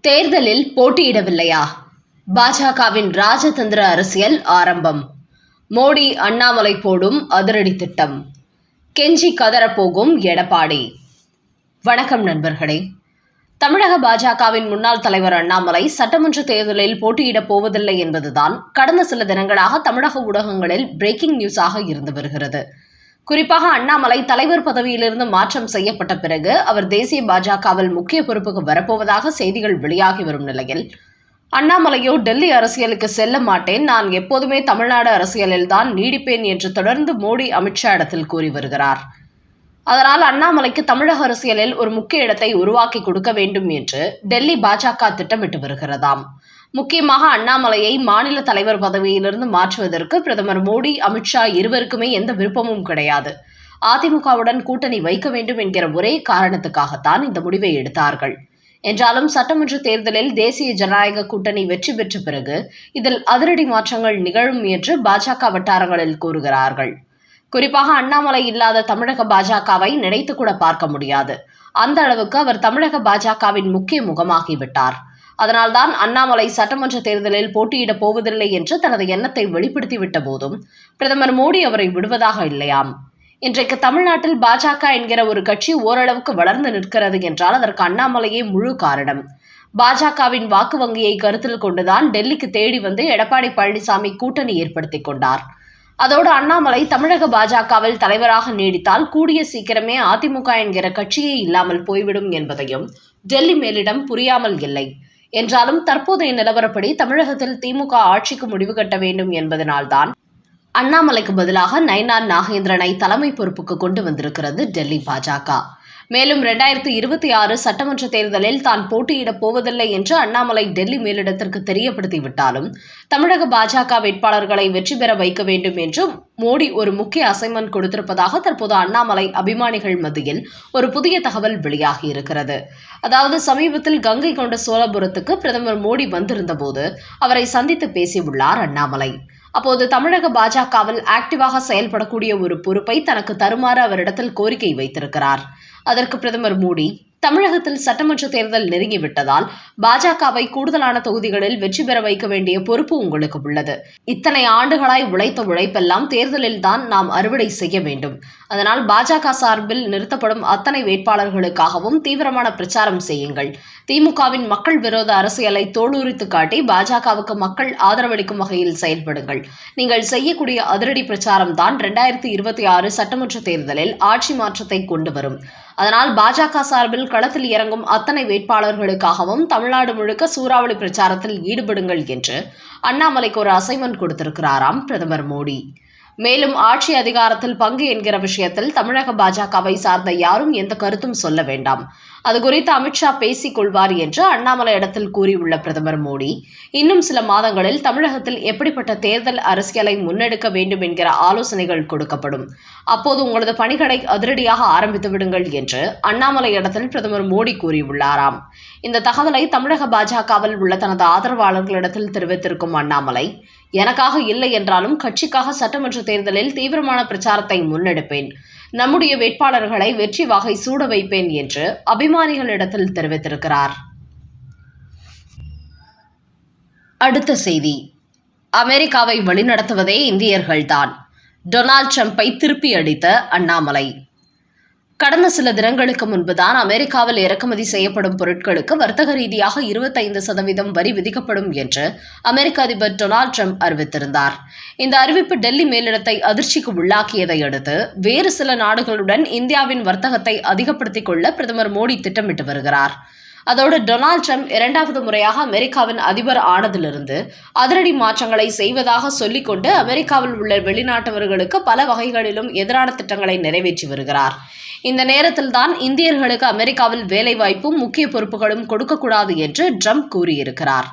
தேர்தலில் போட்டியிடவில்லையா? பாஜகவின் ராஜதந்திர அரசியல் ஆரம்பம். மோடி அண்ணாமலை போடும் அதிரடி திட்டம். கெஞ்சி கதறப்போகும் எடப்பாடி. வணக்கம் நண்பர்களே. தமிழக பாஜகவின் முன்னாள் தலைவர் அண்ணாமலை சட்டமன்ற தேர்தலில் போட்டியிடப் போவதில்லை என்பதுதான் கடந்த சில தினங்களாக தமிழக ஊடகங்களில் பிரேக்கிங் நியூஸாக இருந்து வருகிறது. குறிப்பாக அண்ணாமலை தலைவர் பதவியிலிருந்து மாற்றம் செய்யப்பட்ட பிறகு அவர் தேசிய பாஜகவில் முக்கிய பொறுப்புக்கு வரப்போவதாக செய்திகள் வெளியாகி வரும் நிலையில் அண்ணாமலையோ டெல்லி அரசியலுக்கு செல்ல மாட்டேன். நான் எப்போதுமே தமிழ்நாடு அரசியலில்தான் நீடிப்பேன் என்று தொடர்ந்து மோடி அமித்ஷா இடத்தில் கூறி வருகிறார். அதனால் அண்ணாமலைக்கு தமிழக அரசியலில் ஒரு முக்கிய இடத்தை உருவாக்கி கொடுக்க வேண்டும் என்று டெல்லி பாஜக திட்டமிட்டு வருகிறதாம். முக்கியமாக அண்ணாமலையை மாநில தலைவர் பதவியிலிருந்து மாற்றுவதற்கு பிரதமர் மோடி அமித்ஷா இருவருக்குமே எந்த விருப்பமும் கிடையாது. அதிமுகவுடன் கூட்டணி வைக்க வேண்டும் என்கிற ஒரே காரணத்துக்காகத்தான் இந்த முடிவை எடுத்தார்கள். என்றாலும் சட்டமன்ற தேர்தலில் தேசிய ஜனநாயக கூட்டணி வெற்றி பெற்ற பிறகு இதில் அதிரடி மாற்றங்கள் நிகழும் என்று பாஜக வட்டாரங்களில் கூறுகிறார்கள். குறிப்பாக அண்ணாமலை இல்லாத தமிழக பாஜகவை நினைத்து கூட பார்க்க முடியாது. அந்த அளவுக்கு அவர் தமிழக பாஜகவின் முக்கிய முகமாகிவிட்டார். அதனால்தான் அண்ணாமலை சட்டமன்ற தேர்தலில் போட்டியிடப் போவதில்லை என்று தனது எண்ணத்தை வெளிப்படுத்திவிட்ட போதும் பிரதமர் மோடி அவரை விடுவதாக இல்லையாம். இன்றைக்கு தமிழ்நாட்டில் பாஜக என்கிற ஒரு கட்சி ஓரளவுக்கு வளர்ந்து நிற்கிறது என்றால் அதற்கு அண்ணாமலையே முழு காரணம். பாஜகவின் வாக்கு வங்கியை கருத்தில் கொண்டுதான் டெல்லிக்கு தேடி வந்து எடப்பாடி பழனிசாமி கூட்டணி ஏற்படுத்தி கொண்டார். அதோடு அண்ணாமலை தமிழக பாஜகவில் தலைவராக நீடித்தால் கூடிய சீக்கிரமே அதிமுக என்கிற கட்சியே இல்லாமல் போய்விடும் என்பதையும் டெல்லி மேலிடம் புரியாமல் இல்லை. என்றாலும் தற்போதைய நிலவரப்படி தமிழகத்தில் திமுக ஆட்சிக்கு முடிவு கட்ட வேண்டும் என்பதனால்தான் அண்ணாமலைக்கு பதிலாக நயனார் நாகேந்திரனை தலைமை பொறுப்புக்கு கொண்டு வந்திருக்கிறது டெல்லி பாஜக. மேலும் இரண்டாயிரத்தி இருபத்தி ஆறு சட்டமன்ற தேர்தலில் தான் போட்டியிடப் போவதில்லை என்று அண்ணாமலை டெல்லி மேலிடத்திற்கு தெரியப்படுத்திவிட்டாலும் தமிழக பாஜக வேட்பாளர்களை வெற்றி பெற வைக்க வேண்டும் என்று மோடி ஒரு முக்கிய அசைன்மெண்ட் கொடுத்திருப்பதாக தற்போது அண்ணாமலை அபிமானிகள் மத்தியில் ஒரு புதிய தகவல் வெளியாகியிருக்கிறது அதாவது சமீபத்தில் கங்கை கொண்ட சோழபுரத்துக்கு பிரதமர் மோடி வந்திருந்தபோது அவரை சந்தித்து பேசியுள்ளார் அண்ணாமலை. அப்போது தமிழக பாஜகவில் ஆக்டிவாக செயல்படக்கூடிய ஒரு பொறுப்பை தனக்கு தருமாறு அவரிடத்தில் கோரிக்கை வைத்திருக்கிறார். அதற்கு பிரதமர் மோடி தமிழகத்தில் சட்டமன்ற தேர்தல் நெருங்கிவிட்டதால் பாஜகவை கூடுதலான தொகுதிகளில் வெற்றி பெற வைக்க வேண்டிய பொறுப்பு உங்களுக்கு உள்ளது. இத்தனை ஆண்டுகளாய் உழைத்த உழைப்பெல்லாம் தேர்தலில் தான் நாம் அறுவடை செய்ய வேண்டும். அதனால் பாஜக சார்பில் நிறுத்தப்படும் அத்தனை வேட்பாளர்களுக்காகவும் தீவிரமான பிரச்சாரம் செய்யுங்கள். திமுகவின் மக்கள் விரோத அரசியலை தோலுரித்து காட்டி பாஜகவுக்கு மக்கள் ஆதரவளிக்கும் வகையில் செயல்படுங்கள். நீங்கள் செய்யக்கூடிய அதிரடி பிரச்சாரம் தான் இரண்டாயிரத்தி இருபத்தி ஆறு சட்டமன்ற தேர்தலில் ஆட்சி மாற்றத்தை கொண்டு வரும். அதனால் பாஜக சார்பில் களத்தில் இறங்கும் அத்தனை வேட்பாளர்களுக்காகவும் தமிழ்நாடு முழுக்க சூறாவளி பிரச்சாரத்தில் ஈடுபடுங்கள் என்று அண்ணாமலைக்கு ஒரு அசைன்மெண்ட் கொடுத்திருக்கிறாராம் பிரதமர் மோடி. மேலும் ஆட்சி அதிகாரத்தில் பங்கு என்கிற விஷயத்தில் தமிழக பாஜகவை சார்ந்த யாரும் எந்த கருத்தும் சொல்ல வேண்டாம். அது குறித்து அமித்ஷா பேசிக் கொள்வார் என்று அண்ணாமலை இடத்தில் கூறியுள்ள பிரதமர் மோடி இன்னும் சில மாதங்களில் தமிழகத்தில் எப்படிப்பட்ட தேர்தல் அரசியலை முன்னெடுக்க வேண்டும் என்கிற ஆலோசனைகள் கொடுக்கப்படும். அப்போது உங்களது பணிகளை அதிரடியாக ஆரம்பித்து விடுங்கள் என்று அண்ணாமலை இடத்தில் பிரதமர் மோடி கூறியுள்ளாராம். இந்த தகவலை தமிழக பாஜகவில் உள்ள தனது ஆதரவாளர்களிடத்தில் தெரிவித்திருக்கும் அண்ணாமலை எனக்காக இல்லை என்றாலும் கட்சிக்காக சட்டமன்ற தேர்தலில் தீவிரமான பிரச்சாரத்தை முன்னெடுப்பேன். நம்முடைய வேட்பாளர்களை வெற்றி வகை சூட வைப்பேன் என்று அபிமானிகளிடத்தில் தெரிவித்திருக்கிறார். அடுத்த செய்தி. அமெரிக்காவை வழிநடத்துவதே இந்தியர்கள்தான். டொனால்ட் ட்ரம்ப்பை திருப்பி அடித்த அண்ணாமலை. கடந்த சில தினங்களுக்கு முன்புதான் அமெரிக்காவில் இறக்குமதி செய்யப்படும் பொருட்களுக்கு வர்த்தக ரீதியாக இருபத்தைந்து சதவீதம் வரி விதிக்கப்படும் என்று அமெரிக்க அதிபர் டொனால்ட் ட்ரம்ப் அறிவித்திருந்தார். இந்த அறிவிப்பு டெல்லி மேலிடத்தை அதிர்ச்சிக்கு உள்ளாக்கியதை அடுத்து வேறு சில நாடுகளுடன் இந்தியாவின் வர்த்தகத்தை அதிகப்படுத்திக் கொள்ள பிரதமர் மோடி திட்டமிட்டு வருகிறார். அதோடு டொனால்ட் ட்ரம்ப் இரண்டாவது முறையாக அமெரிக்காவின் அதிபர் ஆனதிலிருந்து அதிரடி மாற்றங்களை செய்வதாக சொல்லிக்கொண்டு அமெரிக்காவில் உள்ள வெளிநாட்டவர்களுக்கு பல வகைகளிலும் எதிரான திட்டங்களை நிறைவேற்றி வருகிறார். இந்த நேரத்தில் தான் இந்தியர்களுக்கு அமெரிக்காவில் வேலைவாய்ப்பும் முக்கிய பொறுப்புகளும் கொடுக்கக்கூடாது என்று ட்ரம்ப் கூறியிருக்கிறார்.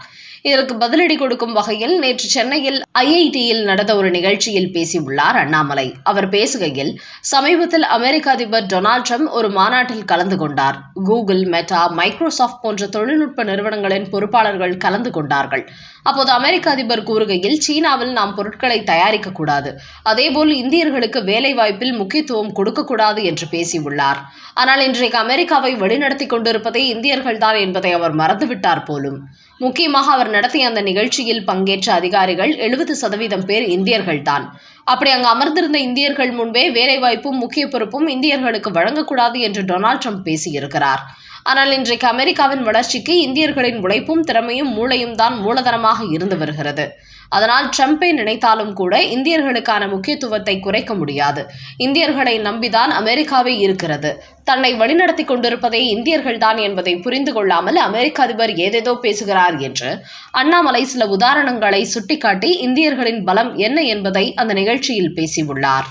இதற்கு பதிலடி கொடுக்கும் வகையில் நேற்று சென்னையில் ஐஐடியில் நடந்த ஒரு நிகழ்ச்சியில் பேசியுள்ளார் அண்ணாமலை. அவர் பேசுகையில் சமீபத்தில் அமெரிக்க அதிபர் டொனால்ட் ட்ரம்ப் ஒரு மாநாட்டில் கலந்து கொண்டார். கூகுள் மெட்டா மைக்ரோசாஃப்ட் போன்ற தொழில்நுட்ப நிறுவனங்களின் பொறுப்பாளர்கள் கலந்து கொண்டார்கள். அப்போது அமெரிக்க அதிபர் கூறுகையில் சீனாவில் நாம் பொருட்களை தயாரிக்க கூடாது. அதேபோல் இந்தியர்களுக்கு வேலை வாய்ப்பில் முக்கியத்துவம் கொடுக்கக்கூடாது என்று பேசியுள்ளார். ஆனால் இன்றைக்கு அமெரிக்காவை வழிநடத்தி கொண்டிருப்பதே இந்தியர்கள்தான் என்பதை அவர் மறந்துவிட்டார் போலும். முக்கியமாக அவர் நடத்திய அந்த நிகழ்ச்சியில் பங்கேற்ற அதிகாரிகள் எழுபது சதவீதம் பேர் இந்தியர்கள்தான். அப்படி அங்கு அமர்ந்திருந்த இந்தியர்கள் முன்பே வேலைவாய்ப்பும் முக்கிய பொறுப்பும் இந்தியர்களுக்கு வழங்கக்கூடாது என்று டொனால்ட் ட்ரம்ப் பேசியிருக்கிறார். ஆனால் இன்றைக்கு அமெரிக்காவின் வளர்ச்சிக்கு இந்தியர்களின் உழைப்பும் திறமையும் மூளையும் தான் மூலதனமாக இருந்து வருகிறது. அதனால் ட்ரம்பை நினைத்தாலும் கூட இந்தியர்களுக்கான முக்கியத்துவத்தை குறைக்க முடியாது. இந்தியர்களை நம்பிதான் அமெரிக்காவே இருக்கிறது. தன்னை வழிநடத்தி கொண்டிருப்பதே இந்தியர்கள்தான் என்பதை புரிந்து கொள்ளாமல் அமெரிக்க அதிபர் ஏதேதோ பேசுகிறார் என்று அண்ணாமலை சில உதாரணங்களை சுட்டிக்காட்டி இந்தியர்களின் பலம் என்ன என்பதை அந்த நிகழ்ச்சியில் பேசியுள்ளார்.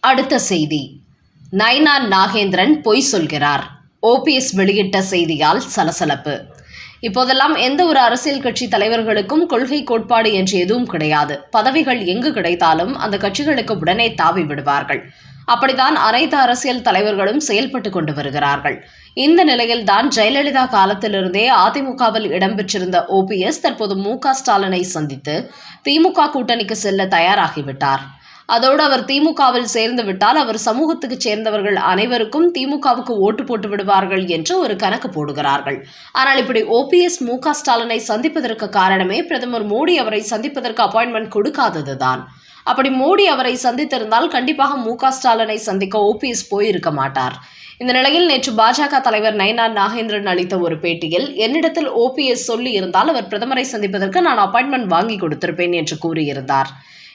அடுத்த செய்தி. நைனார் நாகேந்திரன் பொய் சொல்கிறார். ஓபிஎஸ் வெளியிட்ட செய்தியால் சலசலப்பு. இப்போதெல்லாம் எந்த ஒரு அரசியல் கட்சி தலைவர்களுக்கும் கொள்கை கோட்பாடு என்று எதுவும் கிடையாது. பதவிகள் எங்கு கிடைத்தாலும் அந்த கட்சிகளுக்கு உடனே தாவி விடுவார்கள். அப்படித்தான் அனைத்து அரசியல் தலைவர்களும் செயல்பட்டு கொண்டு வருகிறார்கள். இந்த நிலையில்தான் ஜெயலலிதா காலத்திலிருந்தே அதிமுகவில் இடம்பெற்றிருந்த ஓபிஎஸ் தற்போது மு க ஸ்டாலினை சந்தித்து திமுக கூட்டணிக்கு செல்ல தயாராகிவிட்டார். அதோடு அவர் திமுகவில் சேர்ந்து விட்டால் அவர் சமூகத்துக்கு சேர்ந்தவர்கள் அனைவருக்கும் திமுகவுக்கு ஓட்டு போட்டு விடுவார்கள் என்று ஒரு கணக்கு போடுகிறார்கள். ஆனால் இப்படி ஓபிஎஸ் மு க ஸ்டாலினை சந்திப்பதற்கு காரணமே பிரதமர் மோடி அவரை சந்திப்பதற்கு அப்பாயின்மெண்ட் கொடுக்காததுதான். அப்படி மோடி அவரை சந்தித்திருந்தால் கண்டிப்பாக மு க ஸ்டாலினை சந்திக்க ஓபிஎஸ் போயிருக்க மாட்டார். இந்த நிலையில் நேற்று பாஜக தலைவர் நயனா நாகேந்திரன் அளித்த ஒரு பேட்டியில் என்னிடத்தில் ஓபிஎஸ் சொல்லி இருந்தால் அவர் பிரதமரை சந்திப்பதற்கு நான் அப்பாயின்மெண்ட் வாங்கி கொடுத்திருப்பேன் என்று கூறியிருந்தார்.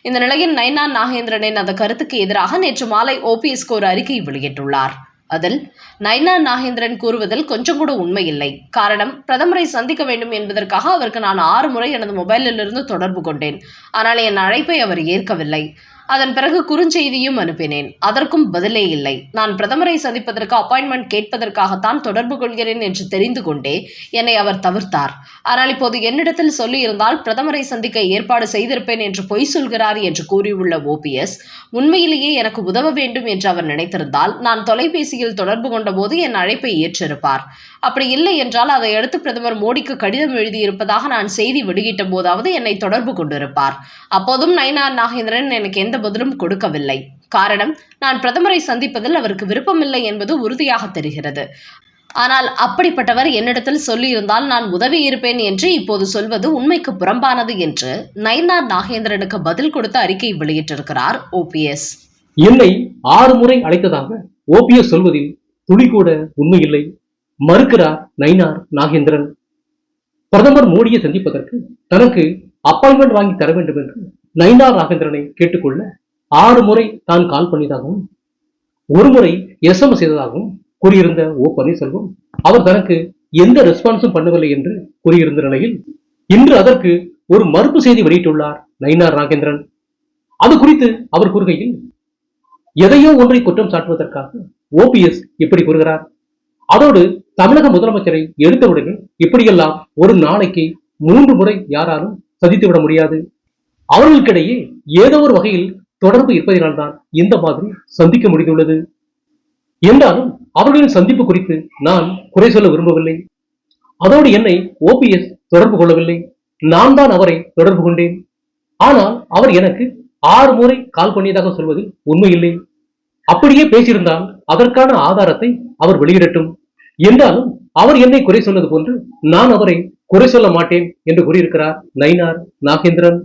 இந்த நிலையில் நைனா நாகேந்திரனின் அந்த கருத்துக்கு எதிராக நேற்று மாலை ஓபிஎஸ் ஒரு அறிக்கை வெளியிட்டுள்ளார். அதில் நைனா நாகேந்திரன் கூறுவதில் கொஞ்சம் கூட உண்மையில்லை காரணம் பிரதமரை சந்திக்க வேண்டும் என்பதற்காக அவருக்கு நான் ஆறு முறை எனது மொபைலிலிருந்து தொடர்பு கொண்டேன். ஆனால் என் அழைப்பை அவர் ஏற்கவில்லை. அதன் பிறகு குறுஞ்செய்தியும் அனுப்பினேன். அதற்கும் பதிலே இல்லை. நான் பிரதமரை சந்திப்பதற்கு அப்பாயின்மெண்ட் கேட்பதற்காகத்தான் தொடர்பு கொள்கிறேன் என்று தெரிந்து கொண்டே என்னை அவர் தவிர்த்தார். ஆனால் இப்போது என்னிடத்தில் சொல்லியிருந்தால் பிரதமரை சந்திக்க ஏற்பாடு செய்திருப்பேன் என்று பொய் சொல்கிறார் என்று கூறியுள்ள ஓபிஎஸ் உண்மையிலேயே எனக்கு உதவ வேண்டும் என்று அவர் நினைத்திருந்தால் நான் தொலைபேசியில் தொடர்பு கொண்டபோது என் அழைப்பை ஏற்றிருப்பார். அப்படி இல்லை என்றால் அதை அடுத்து பிரதமர் மோடிக்கு கடிதம் எழுதியிருப்பதாக நான் செய்தி வெளியிட்ட போதாவது என்னை தொடர்பு கொண்டிருப்பார். அப்போதும் நயனார் நாகேந்திரன் எனக்கு எந்த பதிலும் கொடுக்கவில்லை. காரணம் நான் பிரதமரை சந்திப்பதில் அவருக்கு விருப்பமில்லை என்பது உறுதியாக தெரிகிறது. ஆனால் அப்படிப்பட்டவர் என்னிடத்தில் சொல்லியிருந்தால் நான் உதவி இருப்பேன் என்று இப்போது சொல்வது உண்மைக்கு புறம்பானது என்று நயனார் நாகேந்திரனுக்கு பதில் கொடுத்த அறிக்கை வெளியிட்டிருக்கிறார் ஓபிஎஸ் என்னை ஆறு முறை அழைத்ததாக ஓபிஎஸ் சொல்வதில் துளி கூட உண்மையில்லை. மறுக்கிறார் நயினார் நாகேந்திரன். பிரதமர் மோடியை சந்திப்பதற்கு தனக்கு அப்பாயின்மெண்ட் வாங்கி தர வேண்டும் என்று நயினார் நாகேந்திரனை கேட்டுக்கொள்ள ஆறு முறை தான் கால் பண்ணியதாகவும் ஒரு முறை எஸ்எம்எஸ் செய்ததாகவும் கூறியிருந்த ஓ பன்னீர்செல்வம் அவர் தனக்கு எந்த ரெஸ்பான்ஸும் பண்ணவில்லை என்று கூறியிருந்த நிலையில் இன்று அதற்கு ஒரு மறுப்பு செய்தி வெளியிட்டுள்ளார் நயினார் நாகேந்திரன் அது குறித்து அவர் கூறுகையில் எதையோ ஒன்றை குற்றம் சாட்டுவதற்காக ஓபிஎஸ் இப்படி கூறுகிறார். அதோடு தமிழக முதலமைச்சரை எடுத்தவுடனே இப்படியெல்லாம் ஒரு நாளைக்கு மூன்று முறை யாராலும் சந்தித்து விட முடியாது. அவர்களுக்கிடையே ஏதோ ஒரு வகையில் தொடர்பு இருப்பதினால்தான் இந்த மாதிரி சந்திக்க முடிந்துள்ளது. என்றாலும் அவர்களின் சந்திப்பு குறித்து நான் குறை சொல்ல விரும்பவில்லை. அதோடு என்னை ஓபிஎஸ் தொடர்பு கொள்ளவில்லை. நான் தான் அவரை தொடர்பு கொண்டேன். ஆனால் அவர் எனக்கு ஆறு முறை கால் பண்ணியதாக சொல்வதில் உண்மையில்லை. அப்படியே பேசியிருந்தால் அதற்கான ஆதாரத்தை அவர் வெளியிடட்டும். என்றாலும் அவர் என்னை குறை சொன்னது போன்று நான் அவரை குறை சொல்ல மாட்டேன் என்று கூறியிருக்கிறார் நயினார் நாகேந்திரன்.